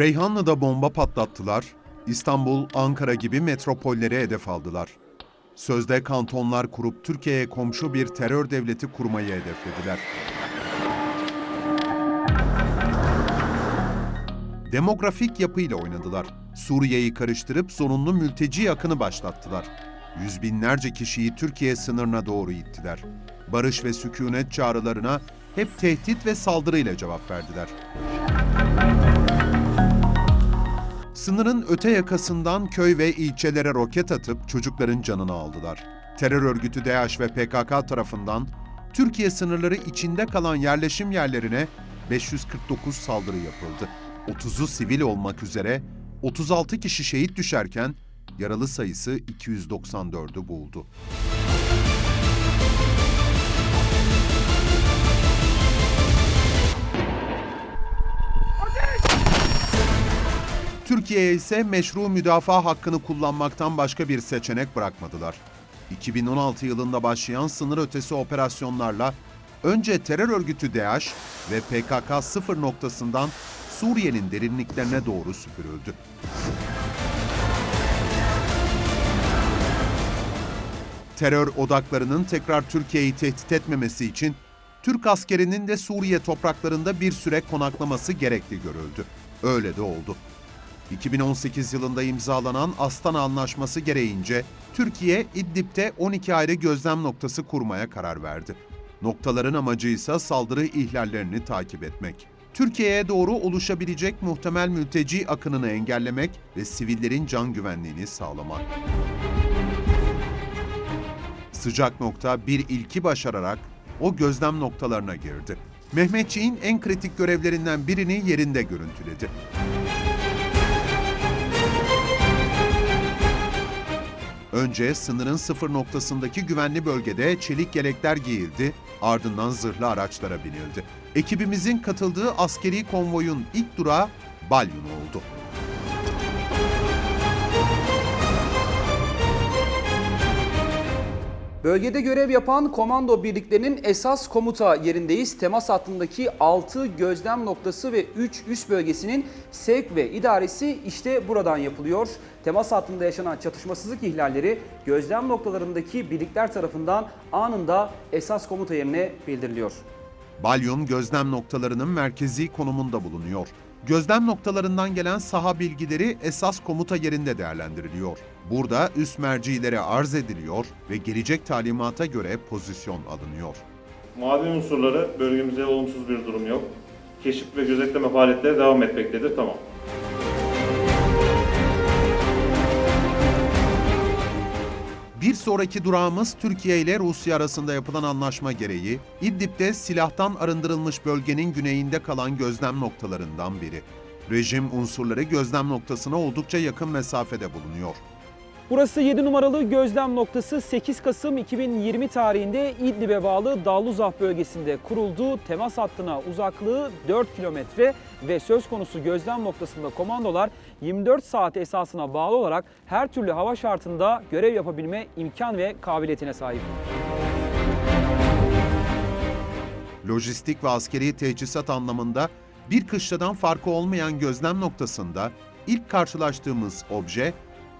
Reyhanlı'da bomba patlattılar, İstanbul, Ankara gibi metropolleri hedef aldılar. Sözde kantonlar kurup Türkiye'ye komşu bir terör devleti kurmayı hedeflediler. Demografik yapıyla oynadılar. Suriye'yi karıştırıp zorunlu mülteci akını başlattılar. Yüz binlerce kişiyi Türkiye sınırına doğru ittiler. Barış ve sükunet çağrılarına hep tehdit ve saldırıyla cevap verdiler. Sınırın öte yakasından köy ve ilçelere roket atıp çocukların canını aldılar. Terör örgütü DAEŞ ve PKK tarafından Türkiye sınırları içinde kalan yerleşim yerlerine 549 saldırı yapıldı. 30'u sivil olmak üzere 36 kişi şehit düşerken yaralı sayısı 294'ü buldu. Türkiye'ye ise meşru müdafaa hakkını kullanmaktan başka bir seçenek bırakmadılar. 2016 yılında başlayan sınır ötesi operasyonlarla önce terör örgütü DAEŞ ve PKK sıfır noktasından Suriye'nin derinliklerine doğru süpürüldü. Terör odaklarının tekrar Türkiye'yi tehdit etmemesi için Türk askerinin de Suriye topraklarında bir süre konaklaması gerekli görüldü. Öyle de oldu. 2018 yılında imzalanan Astana Anlaşması gereğince Türkiye İdlib'de 12 ayrı gözlem noktası kurmaya karar verdi. Noktaların amacı ise saldırı ihlallerini takip etmek. Türkiye'ye doğru oluşabilecek muhtemel mülteci akınını engellemek ve sivillerin can güvenliğini sağlamak. Sıcak nokta bir ilki başararak o gözlem noktalarına girdi. Mehmetçiğin en kritik görevlerinden birini yerinde görüntüledi. Önce sınırın sıfır noktasındaki güvenli bölgede çelik yelekler giyildi, ardından zırhlı araçlara binildi. Ekibimizin katıldığı askeri konvoyun ilk durağı Balyun oldu. Bölgede görev yapan komando birliklerinin esas komuta yerindeyiz. Temas hattındaki 6 gözlem noktası ve 3 üst bölgesinin sevk ve idaresi işte buradan yapılıyor. Temas hattında yaşanan çatışmasızlık ihlalleri gözlem noktalarındaki birlikler tarafından anında esas komuta yerine bildiriliyor. Balyum gözlem noktalarının merkezi konumunda bulunuyor. Gözlem noktalarından gelen saha bilgileri esas komuta yerinde değerlendiriliyor. Burada üst mercilere arz ediliyor ve gelecek talimata göre pozisyon alınıyor. Mavi unsurları bölgemizde olumsuz bir durum yok. Keşif ve gözetleme faaliyetleri devam etmektedir. Tamam. Bir sonraki durağımız Türkiye ile Rusya arasında yapılan anlaşma gereği İdlib'de silahtan arındırılmış bölgenin güneyinde kalan gözlem noktalarından biri. Rejim unsurları gözlem noktasına oldukça yakın mesafede bulunuyor. Burası 7 numaralı gözlem noktası 8 Kasım 2020 tarihinde İdlib'e bağlı Dalluzah bölgesinde kuruldu. Temas hattına uzaklığı 4 kilometre ve söz konusu gözlem noktasında komandolar 24 saat esasına bağlı olarak her türlü hava şartında görev yapabilme imkan ve kabiliyetine sahip. Lojistik ve askeri teçhizat anlamında bir kışladan farkı olmayan gözlem noktasında ilk karşılaştığımız obje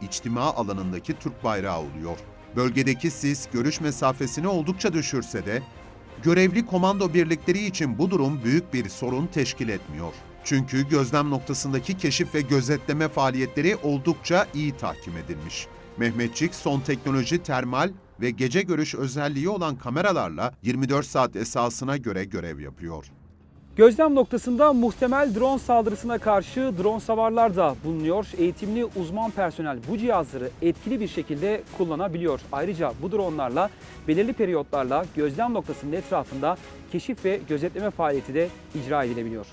içtima alanındaki Türk bayrağı oluyor. Bölgedeki sis görüş mesafesini oldukça düşürse de görevli komando birlikleri için bu durum büyük bir sorun teşkil etmiyor. Çünkü gözlem noktasındaki keşif ve gözetleme faaliyetleri oldukça iyi tahkim edilmiş. Mehmetçik son teknoloji termal ve gece görüş özelliği olan kameralarla 24 saat esasına göre görev yapıyor. Gözlem noktasında muhtemel drone saldırısına karşı drone savarlar da bulunuyor. Eğitimli uzman personel bu cihazları etkili bir şekilde kullanabiliyor. Ayrıca bu dronlarla belirli periyotlarla gözlem noktasının etrafında keşif ve gözetleme faaliyeti de icra edilebiliyor.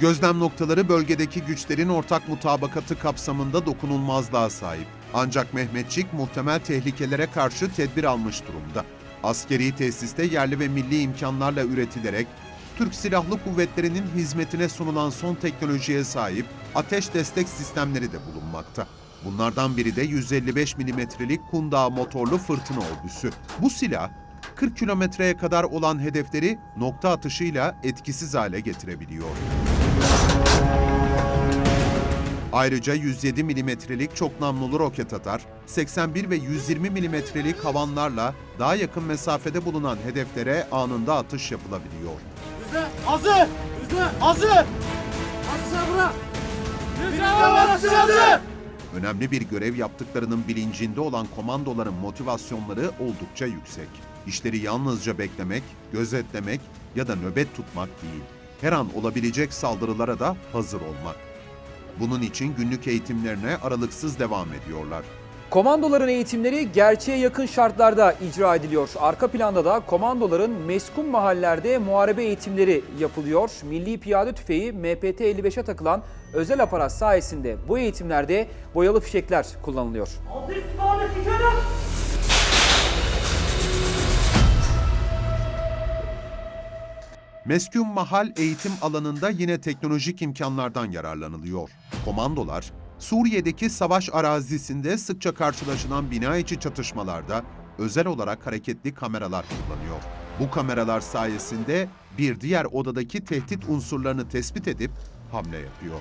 Gözlem noktaları bölgedeki güçlerin ortak mutabakatı kapsamında dokunulmazlığa sahip. Ancak Mehmetçik muhtemel tehlikelere karşı tedbir almış durumda. Askeri tesiste yerli ve milli imkanlarla üretilerek Türk Silahlı Kuvvetleri'nin hizmetine sunulan son teknolojiye sahip ateş destek sistemleri de bulunmakta. Bunlardan biri de 155 milimetrelik Kundağ motorlu fırtına obüsü. Bu silah 40 kilometreye kadar olan hedefleri nokta atışıyla etkisiz hale getirebiliyor. Ayrıca 107 milimetrelik çok namlulu roket atar, 81 ve 120 milimetrelik havanlarla daha yakın mesafede bulunan hedeflere anında atış yapılabiliyor. Hızlı! Hazır! Hızlı! Hazır! Hazır bırak! Hazır! Hazır! Önemli bir görev yaptıklarının bilincinde olan komandoların motivasyonları oldukça yüksek. İşleri yalnızca beklemek, gözetlemek ya da nöbet tutmak değil. Her an olabilecek saldırılara da hazır olmak. Bunun için günlük eğitimlerine aralıksız devam ediyorlar. Komandoların eğitimleri gerçeğe yakın şartlarda icra ediliyor. Arka planda da komandoların meskun mahallerde muharebe eğitimleri yapılıyor. Milli Piyade Tüfeği MPT-55'e takılan özel aparat sayesinde bu eğitimlerde boyalı fişekler kullanılıyor. Meskun Mahal eğitim alanında yine teknolojik imkanlardan yararlanılıyor. Komandolar, Suriye'deki savaş arazisinde sıkça karşılaşılan bina içi çatışmalarda özel olarak hareketli kameralar kullanıyor. Bu kameralar sayesinde bir diğer odadaki tehdit unsurlarını tespit edip hamle yapıyor.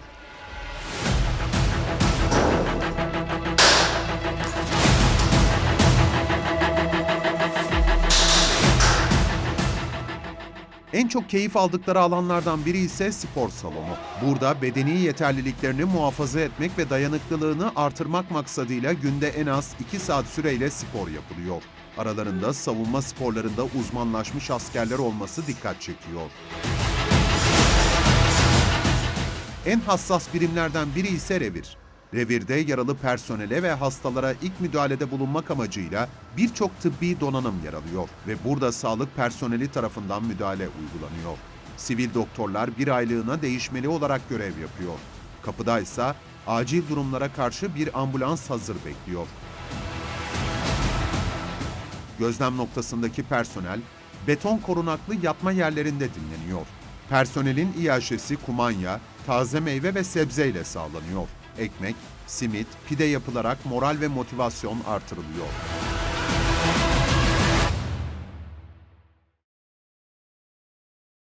En çok keyif aldıkları alanlardan biri ise spor salonu. Burada bedeni yeterliliklerini muhafaza etmek ve dayanıklılığını artırmak maksadıyla günde en az 2 saat süreyle spor yapılıyor. Aralarında savunma sporlarında uzmanlaşmış askerler olması dikkat çekiyor. En hassas birimlerden biri ise revir. Revirde yaralı personele ve hastalara ilk müdahalede bulunmak amacıyla birçok tıbbi donanım yer alıyor ve burada sağlık personeli tarafından müdahale uygulanıyor. Sivil doktorlar bir aylığına değişmeli olarak görev yapıyor. Kapıda ise acil durumlara karşı bir ambulans hazır bekliyor. Gözlem noktasındaki personel beton korunaklı yatma yerlerinde dinleniyor. Personelin iaşesi kumanya, taze meyve ve sebzeyle sağlanıyor. Ekmek, simit, pide yapılarak moral ve motivasyon artırılıyor.